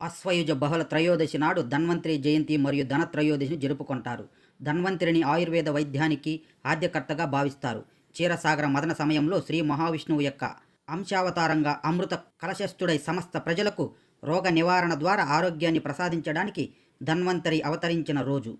అశ్వయుజ బహుళ త్రయోదశి నాడు ధన్వంతరి జయంతి మరియు ధన త్రయోదశిని జరుపుకుంటారు. ధన్వంతరిని ఆయుర్వేద వైద్యానికి ఆద్యకర్తగా భావిస్తారు. క్షీరసాగర మదన సమయంలో శ్రీ మహావిష్ణువు యొక్క అంశావతారంగా అమృత కలశస్థుడై సమస్త ప్రజలకు రోగ నివారణ ద్వారా ఆరోగ్యాన్ని ప్రసాదించడానికి ధన్వంతరి అవతరించిన రోజు.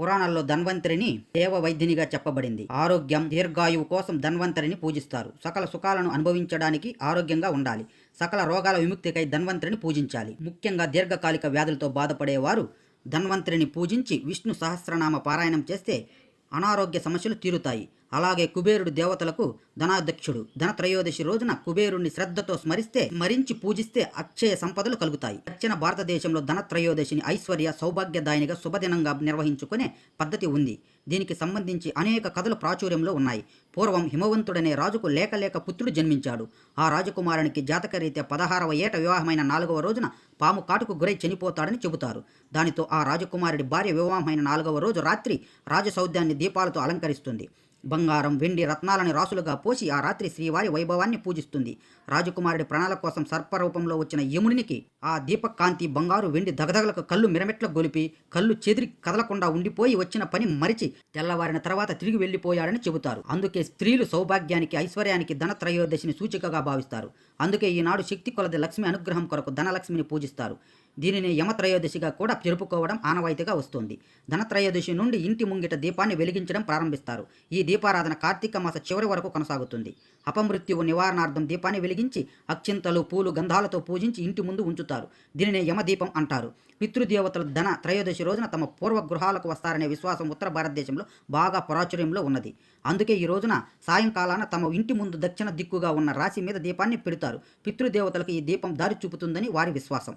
పురాణాల్లో ధన్వంతరిని దేవ వైద్యునిగా చెప్పబడింది. ఆరోగ్యం దీర్ఘాయువు కోసం ధన్వంతరిని పూజిస్తారు. సకల సుఖాలను అనుభవించడానికి ఆరోగ్యంగా ఉండాలి. సకల రోగాల విముక్తికై ధన్వంతరిని పూజించాలి. ముఖ్యంగా దీర్ఘకాలిక వ్యాధులతో బాధపడేవారు ధన్వంతరిని పూజించి విష్ణు సహస్రనామ పారాయణం చేస్తే అనారోగ్య సమస్యలు తీరుతాయి. అలాగే కుబేరుడు దేవతలకు ధనాధ్యక్షుడు. ధన త్రయోదశి రోజున కుబేరుణ్ణి శ్రద్ధతో స్మరిస్తే మరించి పూజిస్తే అక్షయ సంపదలు కలుగుతాయి. దక్షిణ భారతదేశంలో ధన త్రయోదశిని ఐశ్వర్య సౌభాగ్యదాయనిగా శుభదినంగా నిర్వహించుకునే పద్ధతి ఉంది. దీనికి సంబంధించి అనేక కథలు ప్రాచుర్యంలో ఉన్నాయి. పూర్వం హిమవంతుడనే రాజుకు లేక లేక పుత్రుడు జన్మించాడు. ఆ రాజకుమారునికి జాతకరీత్యా పదహారవ ఏట వివాహమైన నాలుగవ రోజున పాము కాటుకు గురై చనిపోతాడని చెబుతారు. దానితో ఆ రాజకుమారుడి భార్య వివాహమైన నాలుగవ రోజు రాత్రి రాజసౌద్యాన్ని దీపాలతో అలంకరిస్తుంది. బంగారం వెండి రత్నాలని రాసులుగా పోసి ఆ రాత్రి శ్రీవారి వైభవాన్ని పూజిస్తుంది. రాజకుమారుడి ప్రాణాల కోసం సర్పరూపంలో వచ్చిన యమునికి ఆ దీపకాంతి బంగారు వెండి దగదగలకు కళ్ళు మిరమెట్ల గొలిపి కళ్ళు చెదిరి కదలకుండా ఉండిపోయి వచ్చిన పని మరిచి తెల్లవారిన తర్వాత తిరిగి వెళ్ళిపోయాడని చెబుతారు. అందుకే స్త్రీలు సౌభాగ్యానికి ఐశ్వర్యానికి ధన త్రయోదశిని సూచికగా భావిస్తారు. అందుకే ఈనాడు శక్తి కొలది లక్ష్మి అనుగ్రహం కొరకు ధనలక్ష్మిని పూజిస్తారు. దీనిని యమత్రయోదశిగా కూడా జరుపుకోవడం ఆనవాయితీగా వస్తుంది. ధనత్రయోదశి నుండి ఇంటి ముంగిట దీపాన్ని వెలిగించడం ప్రారంభిస్తారు. ఈ దీపారాధన కార్తీక మాస చివరి వరకు కొనసాగుతుంది. అపమృత్యువు నివారణార్థం దీపాన్ని వెలిగించి అక్షింతలు పూలు గంధాలతో పూజించి ఇంటి ముందు ఉంచుతారు. దీనినే యమదీపం అంటారు. పితృదేవతలు ధన త్రయోదశి రోజున తమ పూర్వ గృహాలకు వస్తారనే విశ్వాసం ఉత్తర భారతదేశంలో బాగా ప్రాచుర్యంలో ఉన్నది. అందుకే ఈ రోజున సాయంకాలాన తమ ఇంటి ముందు దక్షిణ దిక్కుగా ఉన్న రాశి మీద దీపాన్ని పెడతారు. పితృదేవతలకు ఈ దీపం దారి చూపుతుందని వారి విశ్వాసం.